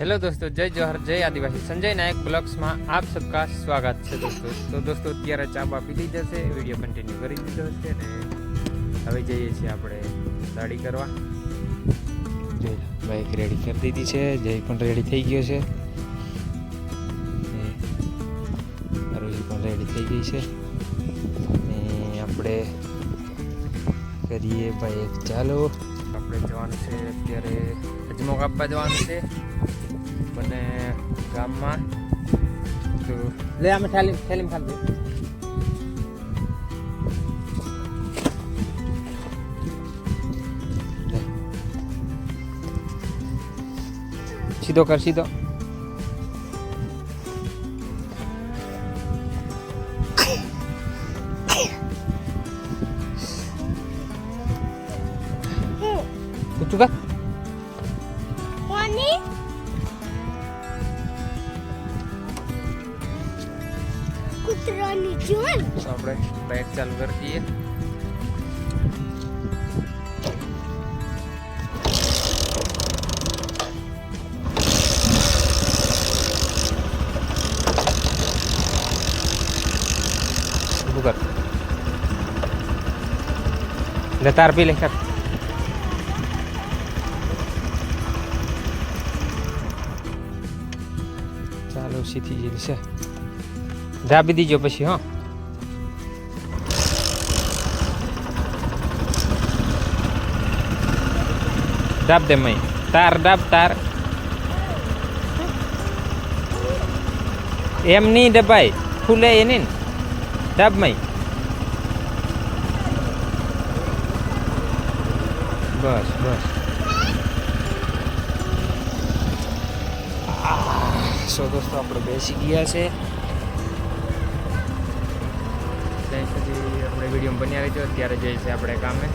Hello દોસ્તો જય જોહર જય આદિવાસી. સંજય નાયક બ્લોગ્સમાં આપ સબકા સ્વાગત છે દોસ્તો. તો દોસ્તો અત્યારે ચા બા પી લીધા છે વીડિયો કન્ટિન્યુ કરી દીધો છે ને હવે જઈએ છીએ આપણે સાડી કરવા. જય બાઇક રેડી કરી દીધી છે જય પણ રેડી થઈ ગયો છે. પણ રેડી થઈ ગઈ છે. ને આપણે કરીએ બાઇક ચાલો. આપણે જવાનું છે અત્યારે અજમો કાપવા જવાનું છે. મને ગામમાં તો લે અમે થાલી થાલીમાં ખાધું લે. સીધો કર સીધો ઊંચું કૂતરાની જોન તો આપણે બાઇક ચાલુ કરી દઈએ ઊભું કર લે તાર પી લે કર ચાલો સીધી જેલી છે દાબી દીજો પછી હો દાબ દે મય તાર દાબ તાર એમ નહીં દબાય ખુલે એ નહીં દાબ મય બસ બસ સો દોસ્તો આપણે બેસી ગયા છે ત્યાં સુધી આપણે વીડિયો બન્યા રહીજો અત્યારે જઈએ છીએ આપણે કામે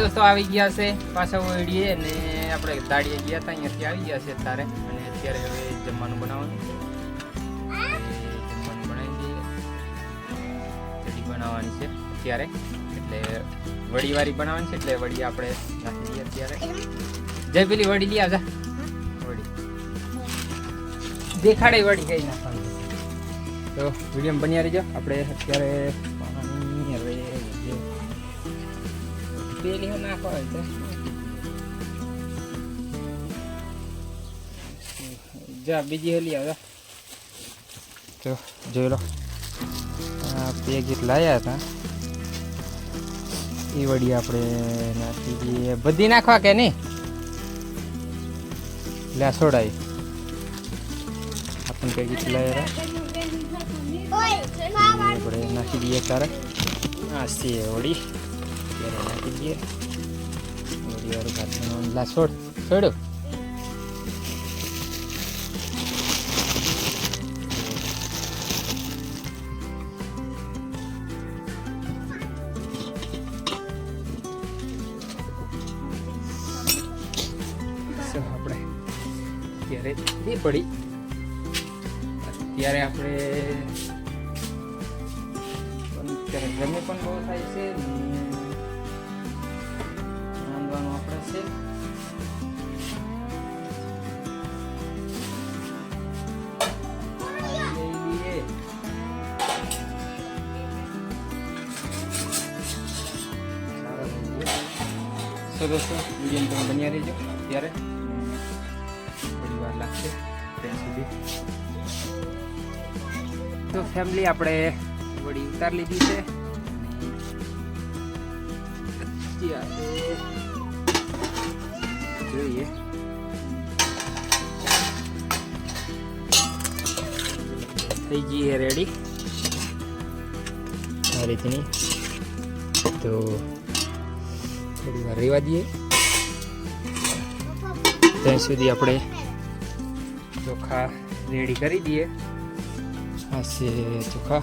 દોસ્તો આવી ગયા છે, પાછા ઓળીએ અને આપણે દાડીએ ગયા હતા, અહીંયાથી આવી ગયા છે અત્યારે. અને અત્યારે હવે જમવાનું બનાવવાનું જમવાનું બનાવી દઈએ. કઢી બનાવવાની છે અત્યારે. એટલે વડીવાળી બનાવવાની છે, એટલે વડી આપણે નાખી દઈએ અત્યારે. જય પેલી વડી, લઈ આવજા. વડી. દેખાડે વડી કઈ નાખવાની. તો વીડિયો બન્યા રહીજો. આપણે અત્યારે હોય તો. જા બીજી હલી આવે. તો જોઈ લો. બે ગીત લાયા હતા. એ વડી આપણે નાખી દઈએ. બધી નાખવા કે નહીં? લે છોડાય આપણને ગીત લાયા આપણે નાખી દઈએ તારે. આ છે વડી ત્યારે નાખી દઈએ થોડી વાર ભાતનો લા છોડ છોડો અત્યારે એ પડી અત્યારે આપણે રમે પણ બહુ થાય છે ને આપણે છે. તો દોસ્તો, વીડિયો તમે બન્યા રહેજો ત્યારે. થોડી વાર લાગશે ત્યાં સુધી. તો ફેમિલી આપણે વળી ઉતાર લીધી છે. અત્યારે જોઈએ. થઈ ગઈ રેડી આ રીતની તો થોડી વાર રહેવા દઈએ. ત્યાં સુધી આપણે ચોખા રેડી કરી દઈએ. આ ચોખા.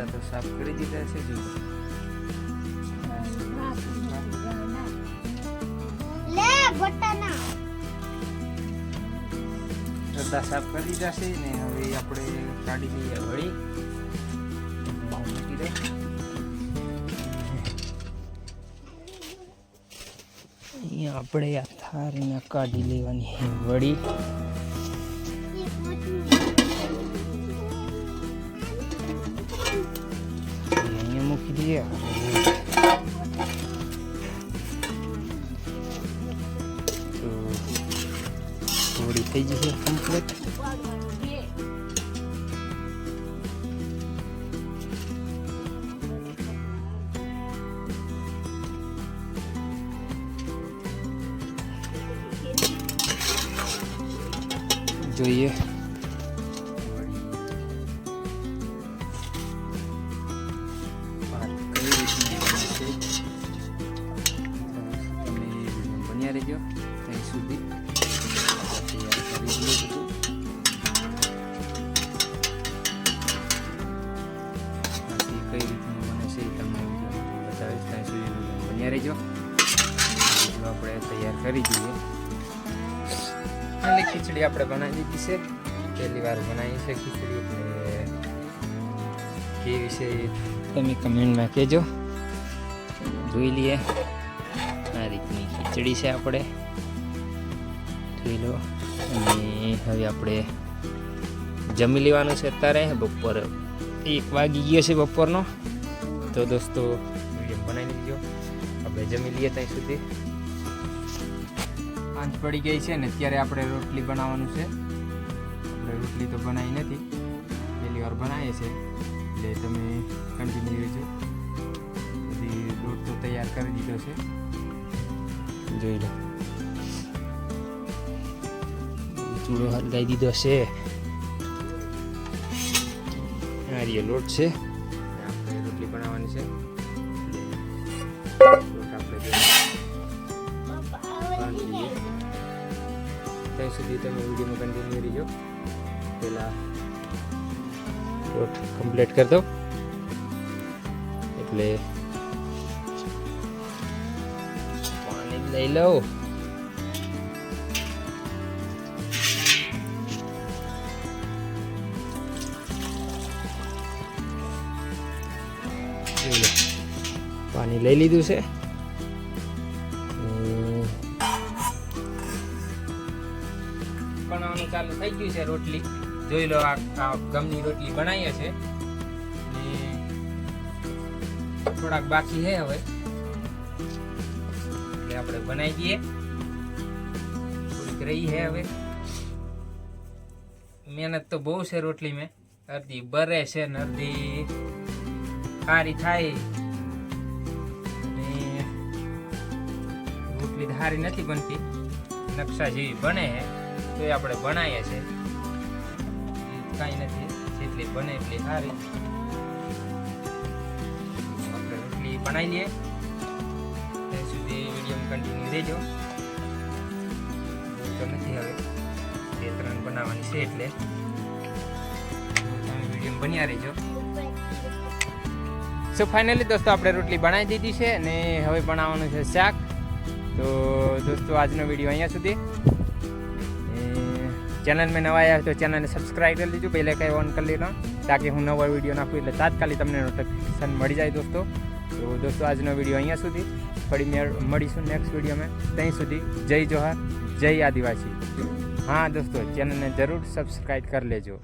અડધા તો સાફ કરી દીધા છે જો બટાના. સાફ કરી દીધા છે ને હવે આપણે કાઢી લઈએ વળી. અહીંયા આપણે આ થારીને કાઢી લેવાની વળી. અહીંયા મૂકી દઈએ તો થોડી થઈ જશે કમ્પ્લીટ જોઈએ કઈ રીતનું બને છે તમને બતાવીશ ત્યાં સુધી video બન્યા રહેજો આપણે તૈયાર કરી દઈએ એટલે ખીચડી આપણે બનાવી દીધી છે પહેલી વાર બનાવી છે ખીચડી એટલે કેવી છે તમે કમેન્ટમાં કહેજો. જોઈ લઈએ. આ રીતની ખીચડી છે આપણે. જોઈ લો. અને હવે આપણે જમી લેવાનું છે અત્યારે. બપોર એક વાગી ગયો છે બપોરનો તો દોસ્તો વીડિયો બનાવી લીજો આપણે જમી લઈએ ત્યાં સુધી પાંચ પડી ગઈ છે ને અત્યારે આપણે રોટલી બનાવવાનું છે આપણે રોટલી તો બનાવી નથી પહેલી વાર બનાવીએ છે એટલે તમે કન્ટિન્યુ રહેજો બધી લોટ તો તૈયાર કરી દીધો છે જોઈ લો ચૂડો હલગાઈ દીધો છે આ લોટ છે. આપણે રોટલી બનાવવાની છે. લોટ આપણે ત્યાં સુધી તમે વિડીયોમાં કન્ટિન્યુ રહીજો. પહેલાં લોટ કમ્પ્લીટ કરી દો એટલે પાણી લઈ લઉં. પાણી લઈ લીધું છે. બનાવવાનું ચાલુ થઈ ગયું છે રોટલી. જોઈ લો આ ગમની રોટલી બનાવીએ છે. થોડાક બાકી છે હવે. એટલે આપણે બનાવી દઈએ. થોડીક રહી છે હવે. મહેનત તો બહુ છે રોટલી મેં અડધી બરે છે ને અડધી સારી થાય. અને રોટલી ધારી નથી બનતી. નકશા જેવી બને છે તો એ આપણે બનાવીએ છીએ. કાંઈ નથી. જેટલી બને એટલી સારી આપણે રોટલી બનાવી લઈએ. ત્યાં સુધી વીડિયો કન્ટિન્યુ રહેજો. તો નથી હવે. બે ત્રણ બનાવવાની છે એટલે. તમે વીડિયો બન્યા રહેજો. સો ફાઇનલી દોસ્તો, આપણે રોટલી બનાવી દીધી છે અને હવે બનાવવાનું છે શાક. તો, દોસ્તો, આજનો વીડિયો અહીંયા સુધી. ચેનલ મેં નવા આવ્યા તો ચેનલને સબસ્ક્રાઈબ કરી લીધું પહેલાં કંઈ ઓન કરી લીધો તાકી હું નવા વીડિયો નાખું એટલે તાત્કાલિક તમને નોટિફિકેશન મળી જાય દોસ્તો. તો, દોસ્તો, આજનો વીડિયો અહીંયા સુધી. ફરી મળીશું નેક્સ્ટ વિડીયોમાં ત્યાં સુધી, જય જોહાર, જય આદિવાસી. હા, દોસ્તો ચેનલને જરૂર સબસ્ક્રાઈબ કરી લેજો.